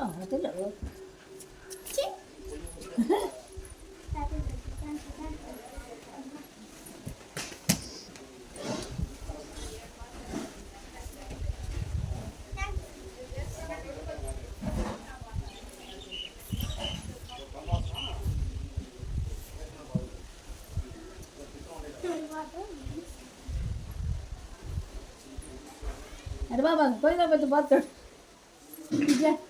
అదిలో అరే బాబా పోయినా కొంచెం పోతాడు ఇట్లా అలవాటు చూడు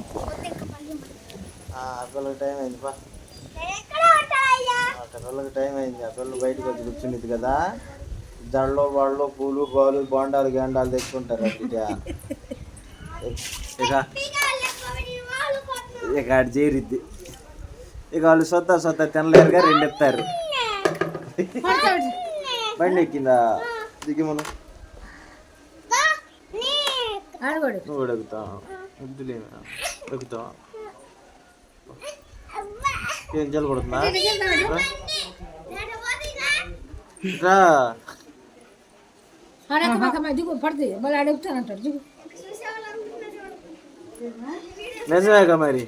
పిల్లకి టైం అయింది పా. పిల్లకి టైం అయింది. ఆ పిల్లలు బయటకు వచ్చి కూర్చుంది కదా. జడలో వాళ్ళు పూలు బాలు బోండాలు గేండాలు తెచ్చుకుంటారు ఇక ఇక అటు చేరిద్ది. ఇక వాళ్ళు సొత్త సొత్త తినలేరుగా రెండు ఎత్తారు బండి ఎక్కిందా? దిగి మనం నువ్వు కూడా ఎక్కుతావు వద్దులే ఎక్కుతావా ఏం జల్ కొడుతుందా రా ఆడక దిగు పడుతుంది మళ్ళీ అడుగుతానంటాడు దిగు నిజమేగా మరి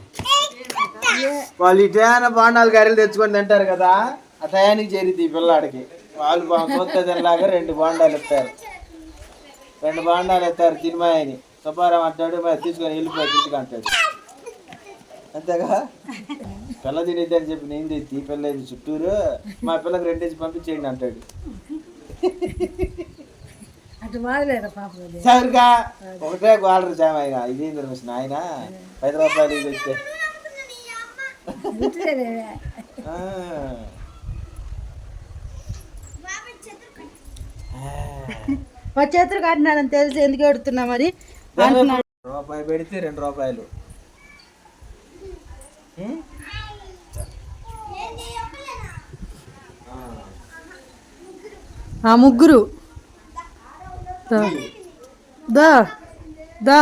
వాళ్ళు ఈ టయాన బాండాలు గారెలు తెచ్చుకొని తింటారు కదా ఆ టయానికి చేరిద్ది ఈ పిల్లాడికి వాళ్ళు కొత్త తినలాగా రెండు బాండాలు ఎత్తారు రెండు బాండాలు ఎత్తారు తినమాయని సుబ్బారావు అంటాడు మరి తీసుకొని వెళ్ళిపోయి ఇంటికి అంటాడు అంతేగా? పిల్ల తినేది అని చెప్పి నేను ఈ పిల్ల ఇది చుట్టూరు మా పిల్లకి రెండేసి పంపించేయండి అంటాడు. సరిగా? ఒకటే గోడరు చామైన ఇది నిర్మిషన్ ఆయన పది రూపాయలు ఇది వచ్చే. చేతులు తెలిసి ఎందుకు ఎడుతున్నా మరి? రూపాయి పెడితే రెండు రూపాయలు? ఆ ముగ్గురు. దా. దా.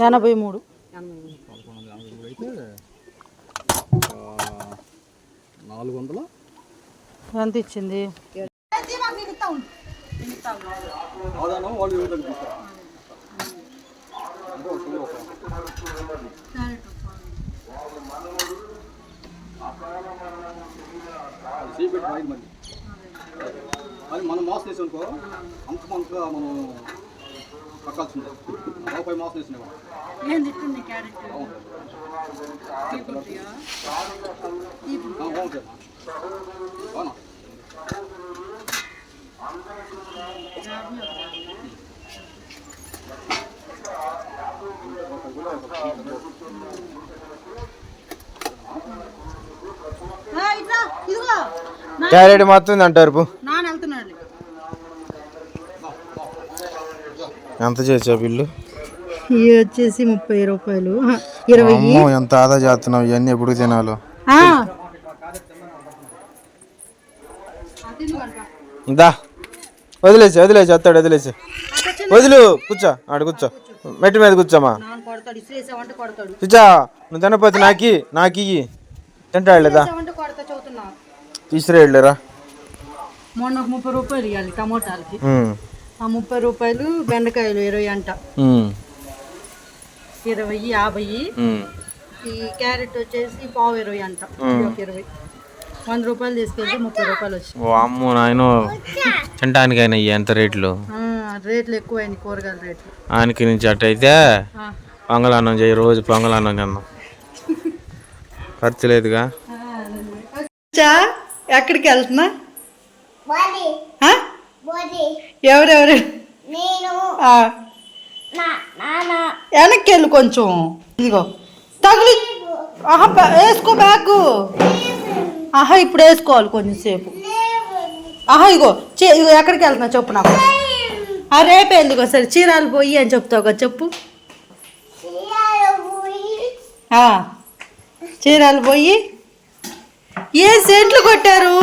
ఎనభై మూడు. నాలుగు వందల? ఎంత ఇచ్చింది? అది మనం మాసం వేసాం అనుకో అంత మనం పక్కాల్సిందే రూపాయి మాసం వేసినావా ఇదిగో. క్యారెట్ మొత్తం అంటారు ఎంత చేసా బిల్లు? ఇవి వచ్చేసి ముప్పై రూపాయలు. ఇరవై. ఎంత ఆదా చేస్తున్నావు? ఇవన్నీ ఎప్పుడు తినాలో? ఆ, దా. వదిలేసి వదిలేసి వస్తాడు వదిలేసి. వదిలు కూర్చో ఆడు కూర్చో. మెట్టి మీద కూర్చోమా? కూర్చో నువ్వు తినపోతే నాకి నాకి ఇయ్యి. తింటాడు లేదా ఇసిరేసావంటే కొడతా చదువుతున్నా తీసుకురేళ్ళరా మొన్న ఒక ముప్పై రూపాయలు ఇవ్వాలి టమోటాలకి. ఆ ముప్పై రూపాయలు బెండకాయలు ఇరవై అంట. ఇరవై యాభై. ఈ క్యారెట్ వచ్చేసి పావు ఇరవై అంట. ఇరవై. వంద రూపాయలు తీసుకెళ్తే ముప్పై రూపాయలు వచ్చి ఓ అమ్మో నాయన. తినడానికైనా ఇయ్యి ఎంత రేట్లు? రేట్లు ఎక్కువైంది కూరగాయల రేట్లు. ఆయనకి నుంచి అట్టయితే. పొంగలన్నం చేయి రోజు పొంగలన్నం తిన్నాం. ఖర్చు లేదుగా. చా ఎక్కడికి వెళ్తున్నా? ఎవరెవరు? ఆ. వెనక్కి వెళ్ళు కొంచెం. ఇదిగో. తగిలి. ఆహా బ్యా- వేసుకో బ్యాగ్. ఆహా ఇప్పుడు వేసుకోవాలి కొంచెం సేపు ఆహా ఇగో చే ఇగో ఎక్కడికి వెళ్తున్నా చెప్పు నాకు. ఆ రేపు ఎందుకో సరే చీరాలు పోయి అని చెప్తావు కదా చెప్పు. చీరాలు పోయి. ఏ సెంట్లు కొట్టారు?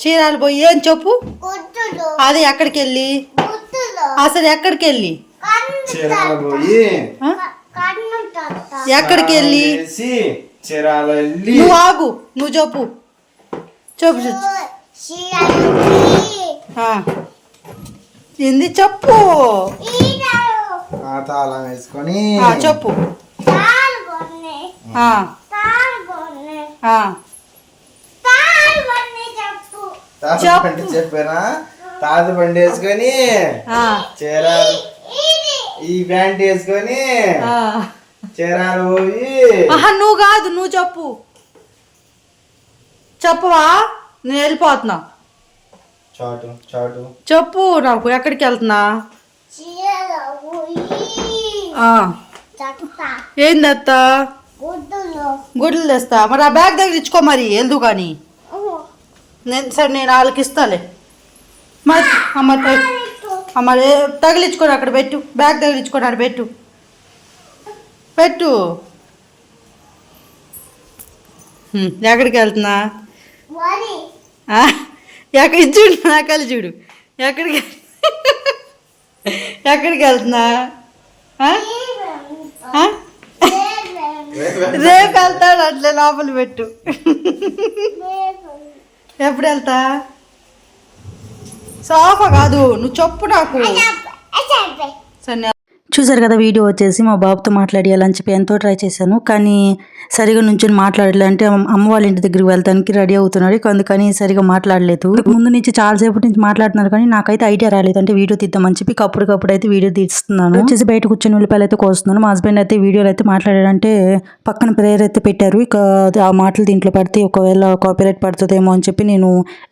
చీరాలు పోయి ఏం చెప్పు? అది ఎక్కడికి వెళ్ళి అసలు ఎక్కడికి వెళ్ళి? ఎక్కడికి వెళ్ళి నువ్వు ఆగు నువ్వు చెప్పు. చెప్పు. ఏంది చెప్పు? తాళం వేసుకొని ఆ, చెప్పు. ఆ, ఆ. తాత బండి చెప్పారా తాత బండి వేసుకొని ఆ, చీరాలు. ఈ ప్యాంట్ వేసుకొని ఆ. చీరాలు పోయి ఆహా నువ్వు కాదు నువ్వు చెప్పు. చెప్పవా? నేను వెళ్ళిపోతున్నా. చాటు చాటు. చెప్పు నాకు ఎక్కడికి వెళ్తున్నా? ఆ. ఏంది అత్త? గుడ్లు తెస్తా. మరి ఆ బ్యాగ్ దగ్గర ఇచ్చుకో మరి వెళ్దు కానీ. నేను సరే నేను వాళ్ళకి ఇస్తాలే మరి అమ్మ అమ్మ తగిలించుకొని అక్కడ పెట్టు బ్యాగ్ తగిలించుకొని అక్కడ పెట్టు. పెట్టు. ఎక్కడికి వెళ్తున్నా? ఎక్కడ చూడు నా కళ్ళు చూడు. ఎక్కడికి ఎక్కడికి వెళ్తున్నా? రేపు వెళ్తాడు అట్లే లోపల పెట్టు. ఎప్పుడు వెళ్తా? సోఫా కాదు నువ్వు చెప్పు నాకు. సరే చూసారు కదా వీడియో వచ్చేసి మా బాబుతో మాట్లాడేయాలని చెప్పి ఎంతో ట్రై చేశాను. కానీ సరిగా నుంచొని మాట్లాడలే అంటే అమ్మ వాళ్ళ ఇంటి దగ్గరికి వెళ్తానికి రెడీ అవుతున్నాడు. అందుకని సరిగా మాట్లాడలేదు. ముందు నుంచి చాలాసేపు నుంచి మాట్లాడుతున్నారు కానీ నాకైతే ఐడియా రాలేదు. అంటే వీడియో తీద్దామని చెప్పి అప్పటికప్పుడు అయితే వీడియో తీస్తున్నాను. వచ్చేసి బయట కూర్చొని ఉల్లిపాయలు అయితే కోస్తున్నాను. మా హస్బెండ్ అయితే వీడియోలు అయితే మాట్లాడాడంటే పక్కన ప్రేయర్ అయితే పెట్టారు. ఇక ఆ మాటలు దీంట్లో పడితే ఒకవేళ కాపీరైట్ పడుతుందేమో అని చెప్పి నేను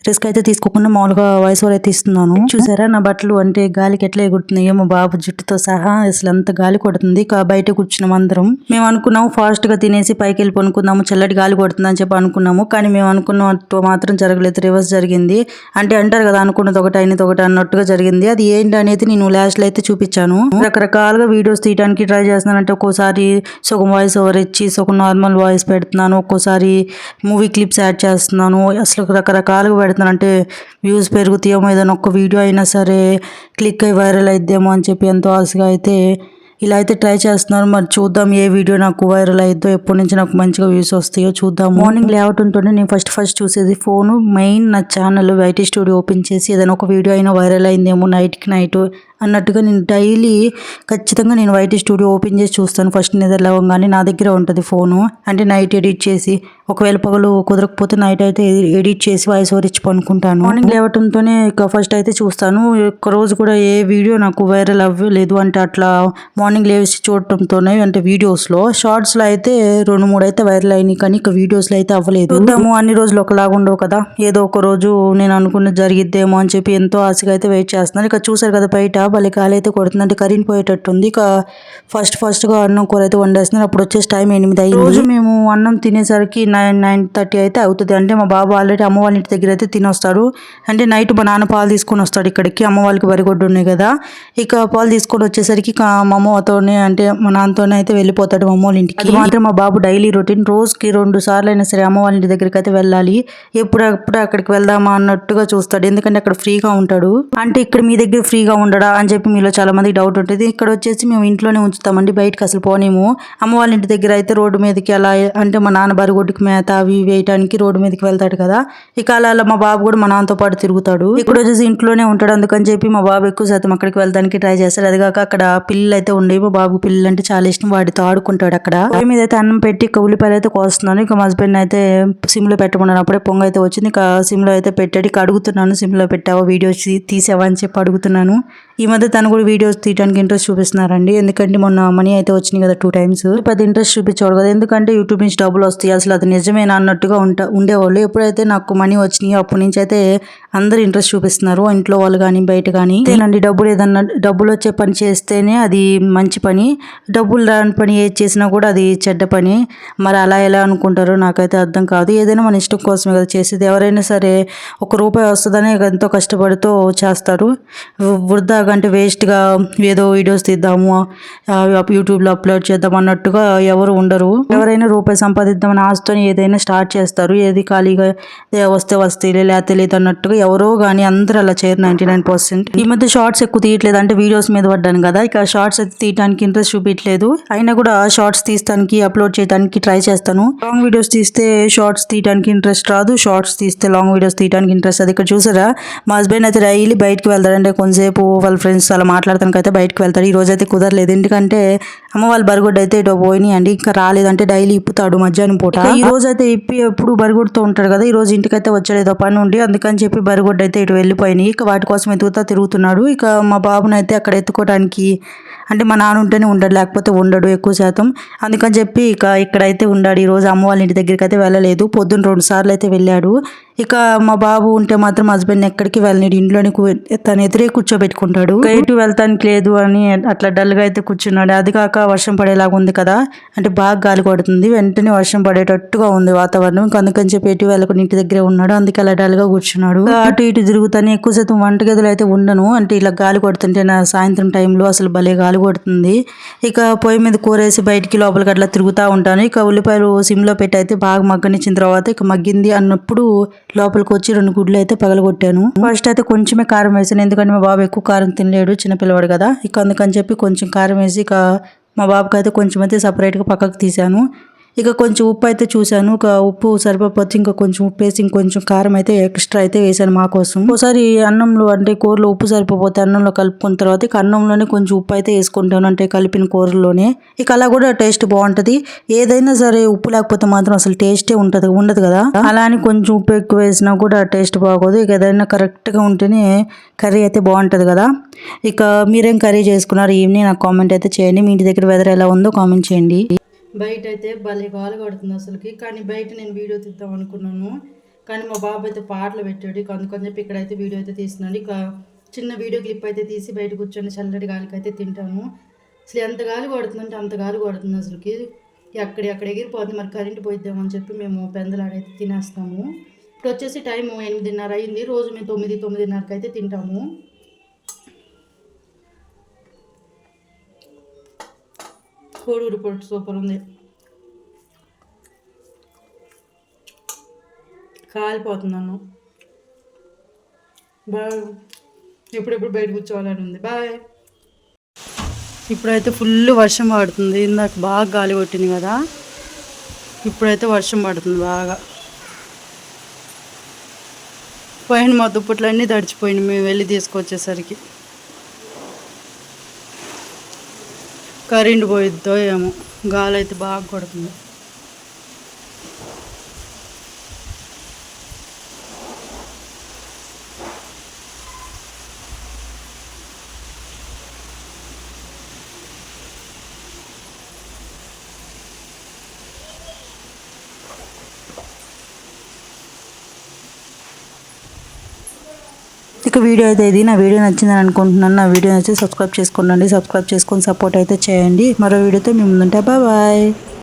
రిస్క్ అయితే తీసుకోకుండా మామూలుగా వాయిస్ ఓవర్ అయితే ఇస్తున్నాను. చూసారా నా బట్టలు అంటే గాలికి ఎట్లా ఎగురుతున్నాయో మా బాబు జుట్టుతో సహా అసలు అంత గాలి కొడుతుంది. బయట కూర్చున్నాం అందరం. మేము అనుకున్నాము ఫాస్ట్గా తినేసి పైకి వెళ్ళి పనుకుందాము చల్లటి గాలి కొడుతుంది అని చెప్పి అనుకున్నాము. కానీ మేము అనుకున్నట్టు మాత్రం జరగలేదు. రివర్స్ జరిగింది. అంటే అంటారు కదా అనుకున్నది ఒకటి అయినది ఒకటి అన్నట్టుగా జరిగింది. అది ఏంటి అనేది నేను లాస్ట్లో అయితే చూపించాను. రకరకాలుగా వీడియోస్ తీయడానికి ట్రై చేస్తున్నాను అంటే ఒక్కోసారి సగం వాయిస్ ఓవర్ ఇచ్చి సగం నార్మల్ వాయిస్ పెడుతున్నాను. ఒక్కోసారి మూవీ క్లిప్స్ యాడ్ చేస్తున్నాను. అసలు రకరకాలుగా పెడుతున్నాను అంటే వ్యూస్ పెరుగుతాయేమో. ఏదైనా ఒక్క వీడియో అయినా సరే క్లిక్ అయ్యి వైరల్ అయిద్దేమో అని చెప్పి ఎంతో ఆశగా అయితే ఇలా అయితే ట్రై చేస్తున్నారు. మరి చూద్దాం ఏ వీడియో నాకు వైరల్ అయిద్దో ఎప్పటి నుంచి నాకు మంచిగా వ్యూస్ వస్తాయో చూద్దాం మార్నింగ్ లేఅవుట్ ఉంటుంటే నేను ఫస్ట్ ఫస్ట్ చూసేది ఫోను. మెయిన్ నా ఛానల్ వైటీ స్టూడియో ఓపెన్ చేసి ఏదైనా ఒక వీడియో అయినా వైరల్ అయిందేమో నైట్కి నైట్ అన్నట్టుగా నేను డైలీ ఖచ్చితంగా నేను వైటీ స్టూడియో ఓపెన్ చేసి చూస్తాను. ఫస్ట్ నిద్ర లేవగానే నా దగ్గర ఉంటుంది ఫోను. అంటే నైట్ ఎడిట్ చేసి ఒకవేళ పగలు కుదరకపోతే నైట్ అయితే ఎడిట్ చేసి వాయిస్ ఓవర్ ఇచ్చి పనుకుంటాను మార్నింగ్ లేవటంతోనే ఇక ఫస్ట్ అయితే చూస్తాను. ఒక్క రోజు కూడా ఏ వీడియో నాకు వైరల్ అవ్వలేదు అంటే అట్లా మార్నింగ్ లేచి చూడటంతోనే అంటే వీడియోస్లో. షార్ట్స్లో అయితే రెండు మూడు అయితే వైరల్ అయినాయి కానీ ఇక వీడియోస్లో అయితే అవ్వలేదు. చూద్దాము అన్ని రోజులు ఒకలాగా ఉండవు కదా. ఏదో ఒక రోజు నేను అనుకున్నది జరిగిద్దేమో అని చెప్పి ఎంతో ఆశగా అయితే వెయిట్ చేస్తున్నాను. ఇక చూసారు కదా బయట భలే గాలి అయితే కొడుతుంది అంటే కరీన్ పోయేటట్టుంది. ఇక ఫస్ట్ ఫస్ట్గా అన్నం కూర అయితే వండేస్తున్నారు. అప్పుడు వచ్చేసి టైం ఎనిమిది అయింది రోజు మేము అన్నం తినేసరికి నైన్ నైన్ థర్టీ అయితే అవుతుంది. అంటే మా బాబు ఆల్రెడీ అమ్మ వాళ్ళ ఇంటి దగ్గర అయితే తినొస్తాడు. అంటే నైట్ మా నాన్న పాలు తీసుకొని వస్తాడు ఇక్కడికి. అమ్మ వాళ్ళకి వరిగొడ్డు ఉన్నాయి కదా. ఇక పాలు తీసుకొని వచ్చేసరికి మా అమ్మతోనే అంటే మా నాన్నతోనే అయితే వెళ్ళిపోతాడు మా అమ్మ వాళ్ళ ఇంటికి. అది మాత్రం మా బాబు డైలీ రొటీన్. రోజుకి రెండు సార్లు అయినా సరే అమ్మ వాళ్ళ ఇంటి దగ్గరికి అయితే వెళ్ళాలి. ఎప్పుడప్పుడు అక్కడికి వెళ్దామా అన్నట్టుగా చూస్తాడు. ఎందుకంటే అక్కడ ఫ్రీగా ఉంటాడు. అంటే ఇక్కడ మీ దగ్గర ఫ్రీగా ఉండడా? అని చెప్పి మీలో చాలా మందికి డౌట్ ఉంటుంది. ఇక్కడ వచ్చేసి మేము ఇంట్లోనే ఉంచుతామండి. బయటకు అసలు పోనేము. అమ్మ వాళ్ళ ఇంటి దగ్గర అయితే రోడ్డు మీదకి అలా అంటే మా నాన్న బరిగొడ్డుకి మేత అవి ఇవి వేయటానికి రోడ్డు మీదకి వెళ్తాడు కదా. ఇక అలా అలా మా బాబు కూడా మా నాన్నతో పాటు తిరుగుతాడు. ఇక్కడ వచ్చేసి ఇంట్లోనే ఉంటాడు. అందుకని చెప్పి మా బాబు ఎక్కువ శాతం అక్కడికి వెళ్ళడానికి ట్రై చేస్తాడు. అది కాక అక్కడ పిల్లలు అయితే ఉండేవి మా బాబు పిల్లలు అంటే చాలా ఇష్టం. వాటితో ఆడుకుంటాడు అక్కడ. పొయ్యి మీద అయితే అన్నం పెట్టి ఇక ఉల్లిపాయలు అయితే కోస్తున్నాను. ఇక మా హస్బెండ్ అయితే సిమ్లో పెట్టమన్నాను అప్పుడే పొంగ అయితే వచ్చింది. ఇక సిమ్లో అయితే పెట్టాడు. ఇక అడుగుతున్నాను. సిమ్లో పెట్టావా వీడియోస్ తీసావా? అని చెప్పి అడుగుతున్నాను. ఈ మధ్య తను కూడా వీడియోస్ తీయడానికి ఇంట్రెస్ట్ చూపిస్తున్నారండి. ఎందుకంటే మొన్న మనీ అయితే వచ్చినాయి కదా టూ టైమ్స్ పెద్ద ఇంట్రెస్ట్ చూపించాడు కదా. ఎందుకంటే యూట్యూబ్ నుంచి డబ్బులు వస్తాయి. అసలు అది నిజమేనా అన్నట్టుగా ఉంటా ఉండేవాళ్ళు. ఎప్పుడైతే నాకు మనీ వచ్చినాయి అప్పటి నుంచి అయితే అందరు ఇంట్రెస్ట్ చూపిస్తున్నారు. ఇంట్లో వాళ్ళు కానీ బయట కానీ అండి డబ్బులు ఏదన్నా డబ్బులు వచ్చే పని చేస్తేనే అది మంచి పని. డబ్బులు రాని పని ఏది చేసినా కూడా అది చెడ్డ పని. మరి అలా ఎలా అనుకుంటారో నాకైతే అర్థం కాదు. ఏదైనా మన ఇష్టం కోసమే కదా చేసేది. ఎవరైనా సరే ఒక రూపాయి వస్తుందని ఎంతో కష్టపడుతూ చేస్తారు. వృద్ధాగా వృధాగా అంటే వేస్ట్గా ఏదో వీడియోస్ తీద్దాము యూట్యూబ్లో అప్లోడ్ చేద్దాం అన్నట్టుగా ఎవరు ఉండరు. ఎవరైనా రూపాయి సంపాదిద్దామని ఆశతోని ఏదైనా స్టార్ట్ చేస్తారు. ఏది ఖాళీగా వస్తే వస్తే లేకపోతే లేదు అన్నట్టుగా ఎవరో కానీ అందరూ అలా చేయరు నైంటీ నైన్ పర్సెంట్ ఈ మధ్య షార్ట్స్ ఎక్కువ తీయట్లేదు అంటే వీడియోస్ మీద పడ్డాను కదా ఇక షార్ట్స్ అయితే తీయడానికి ఇంట్రెస్ట్ చూపించలేదు అయినా కూడా షార్ట్స్ తీస్తానికి అప్లోడ్ చేయడానికి ట్రై చేస్తాను. లాంగ్ వీడియోస్ తీస్తే షార్ట్స్ తీయడానికి ఇంట్రెస్ట్ రాదు షార్ట్స్ తీస్తే లాంగ్ వీడియోస్ తీయడానికి ఇంట్రెస్ట్ అది ఇక్కడ చూసారా మా హస్బెండ్ అయితే డైలీ బయటకు వెళ్తాడంటే కొంతసేపు వాళ్ళ ఫ్రెండ్స్ అలా మాట్లాడటానికి అయితే బయటకు వెళ్తాడు. ఈ రోజు అయితే కుదరలేదు. ఎందుకంటే అమ్మ వాళ్ళ బరిగొడ్డు అయితే ఇటు పోయినాయి అండి. ఇంకా రాలేదంటే డైలీ ఇప్పుతాడు మధ్యాహ్నం పూట. ఈ రోజు అయితే ఇప్పి ఎప్పుడు బరిగొడుతూ ఉంటాడు కదా ఈ రోజు ఇంటికైతే వచ్చాడు ఏదో పని ఉండి అందుకని చెప్పి బరిగొడ్డు అయితే ఇటు వెళ్ళిపోయినాయి. ఇక వాటి కోసం ఎత్తుకుతా తిరుగుతున్నాడు. ఇక మా బాబుని అయితే అక్కడ ఎత్తుకోవడానికి అంటే మా నాన్న ఉంటేనే ఉండడు లేకపోతే ఉండడు ఎక్కువ శాతం. అందుకని చెప్పి ఇక ఇక్కడైతే ఉన్నాడు ఈ రోజు అమ్మ వాళ్ళ ఇంటి దగ్గరికి అయితే వెళ్ళలేదు. పొద్దున్న రెండు సార్లు అయితే వెళ్ళాడు. ఇక మా బాబు ఉంటే మాత్రం హస్బెండ్ ఎక్కడికి వెళ్ళలేడు. ఇంట్లోనే తను ఎదురే కూర్చోబెట్టుకుంటాడు. ఎటు వెళ్తానికి లేదు అని అట్లా డల్గా అయితే కూర్చున్నాడు. అది కాక వర్షం పడేలాగా ఉంది కదా. అంటే బాగా గాలి కొడుతుంది. వెంటనే వర్షం పడేటట్టుగా ఉంది వాతావరణం. ఇంక అందుకని చెప్పి ఎటు వెళ్ళకుండా ఇంటి దగ్గరే ఉన్నాడు. అందుకే అలా డల్గా కూర్చున్నాడు. అటు ఇటు తిరుగుతానే. ఎక్కువ శాతం వంటగదిలో అయితే ఉండను. అంటే ఇలా గాలి కొడుతుంటే నా సాయంత్రం టైంలో అసలు భలే గాలి కొడుతుంది ఇక పొయ్యి మీద కూరేసి బయటికి లోపలికి అట్లా తిరుగుతూ ఉంటాను. ఇక ఉల్లిపాయలు సిమ్లో పెట్టి అయితే బాగా మగ్గనిచ్చిన తర్వాత ఇక మగ్గింది అన్నప్పుడు లోపలికి వచ్చి రెండు గుడ్లు అయితే పగలగొట్టాను. ఫస్ట్ అయితే కొంచెమే కారం వేసాను. ఎందుకంటే మా బాబు ఎక్కువ కారం తినలేడు చిన్నపిల్లవాడు కదా. ఇక అందుకని చెప్పి కొంచెం కారం వేసి ఇక మా బాబుకి అయితే కొంచెం అయితే సపరేట్గా పక్కకు తీశాను. ఇక కొంచెం ఉప్పు అయితే చూశాను. ఒక ఉప్పు సరిపోతే ఇంకా కొంచెం ఉప్పు వేసి ఇంకొంచెం కారం అయితే ఎక్స్ట్రా అయితే వేసాను మా కోసం. ఒకసారి అన్నంలో అంటే కూరలో ఉప్పు సరిపోతే అన్నంలో కలుపుకున్న తర్వాత ఇక అన్నంలోనే కొంచెం ఉప్పు అయితే వేసుకుంటాను. అంటే కలిపిన కూరలోనే ఇక అలా కూడా టేస్ట్ బాగుంటుంది. ఏదైనా సరే ఉప్పు లేకపోతే మాత్రం అసలు టేస్టే ఉంటుంది ఉండదు కదా. అలా అని కొంచెం ఉప్పు ఎక్కువ వేసినా కూడా టేస్ట్ బాగోదు. ఇక ఏదైనా కరెక్ట్గా ఉంటేనే కర్రీ అయితే బాగుంటుంది కదా. ఇక మీరేం కర్రీ చేసుకున్నారు? ఈవినింగ్ నాకు కామెంట్ అయితే చేయండి. మీ ఇంటి దగ్గర వెదర్ ఎలా ఉందో కామెంట్ చేయండి. బయట అయితే భలే గాలి పడుతుంది అసలుకి. కానీ బయట నేను వీడియో తీద్దాం అనుకున్నాను. కానీ మా బాబు అయితే పాటలు పెట్టాడు. ఇక అందుకని చెప్పి ఇక్కడైతే వీడియో అయితే తీస్తున్నాడు ఇక చిన్న వీడియో క్లిప్ అయితే తీసి బయట కూర్చొని చల్లటి గాలికి అయితే తింటాము అసలు ఎంత గాలి కొడుతుందంటే అంత గాలి కొడుతుంది అసలుకి. ఎక్కడెక్కడ ఎగిరిపోతుంది. మరి కరెంట్ పోయిద్దామని చెప్పి మేము పెందలాడైతే తినేస్తాము. ఇప్పుడు వచ్చేసి టైము ఎనిమిదిన్నర అయింది. రోజు మేము తొమ్మిది తొమ్మిదిన్నరకి అయితే తింటాము. కోడూరు పొట్టు సూపర్ ఉంది కాలిపోతున్నాను బాయ్ ఎప్పుడెప్పుడు బయట కూర్చోవాలని ఉంది బాయ్ ఇప్పుడైతే ఫుల్ వర్షం పడుతుంది. ఇందాక బాగా గాలి కొట్టింది కదా. ఇప్పుడైతే వర్షం పడుతుంది బాగా. పైన మా దుప్పట్లన్నీ తడిచిపోయింది మేము వెళ్ళి తీసుకొచ్చేసరికి. కరెంటు పోయిద్దో ఏమో. గాలి అయితే బాగా కొడుతుంది. ఇక వీడియో అయితే ఇది. నా వీడియో నచ్చిందని అనుకుంటున్నాను. నా వీడియో నచ్చి సబ్స్క్రైబ్ చేసుకోండి. సబ్స్క్రైబ్ చేసుకొని సపోర్ట్ అయితే చేయండి. మరో వీడియోతో మీ ముందుంటే. బాయ్.